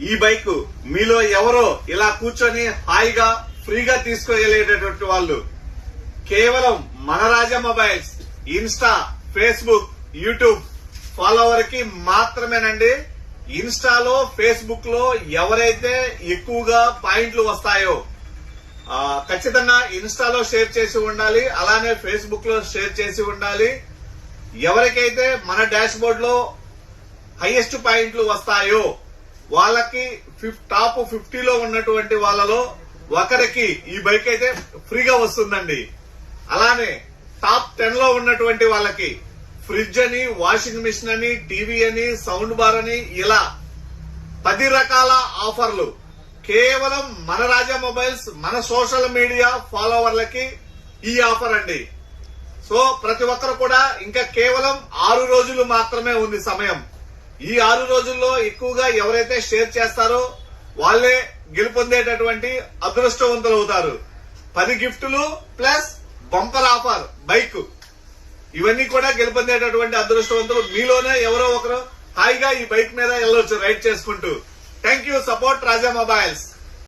ఈ బైక్ మీలో ఎవరో ఇలా కూర్చొని హాయిగా ఫ్రీగా తీసుకెళ్ళేటటువంటి వాళ్ళు. కేవలం మన Raja mobiles insta facebook youtube ఫాలోవర్కి మాత్రమేనండి. ఇన్స్టాలో ఫేస్బుక్లో ఎవరైతే ఎక్కువగా పాయింట్లు వస్తాయో ఖచ్చితంగా ఇన్స్టాలో షేర్ చేసి ఉండాలి అలానే ఫేస్బుక్లో షేర్ చేసి ఉండాలి. ఎవరికైతే మన డాష్ బోర్డ్లో హైయెస్ట్ పాయింట్లు వస్తాయో వాళ్ళకి ఫిఫ్- టాప్ ఫిఫ్టీలో ఉన్నటువంటి వాళ్ళలో ఒకరికి ఈ బైక్ అయితే ఫ్రీగా వస్తుందండి. అలానే టాప్ టెన్లో ఉన్నటువంటి వాళ్ళకి ఫ్రిడ్జ్ అని వాషింగ్ మిషన్ అని టీవీ అని సౌండ్ బార్ అని ఇలా పది రకాల ఆఫర్లు. కేవలం మన రాజా మొబైల్స్ మన సోషల్ మీడియా ఫాలోవర్లకి ఈ ఆఫర్ అండి. సో ప్రతి ఒక్కరు కూడా ఇంకా కేవలం ఆరు రోజులు మాత్రమే ఉంది సమయం. ఈ ఆరు రోజుల్లో ఎక్కువగా ఎవరైతే షేర్ చేస్తారో వాళ్ళే గెలుపొందేటటువంటి అదృష్టవంతులు అవుతారు. పది గిఫ్టులు ప్లస్ బంపర్ ఆఫర్ బైక్. ఇవన్నీ కూడా గెలుపొందేటటువంటి అదృష్టవంతులు మీలోనే ఎవరో ఒకరు హాయిగా ఈ బైక్ మీద వెళ్ళొచ్చు రైడ్ చేసుకుంటూ. Thank you support Raja mobiles.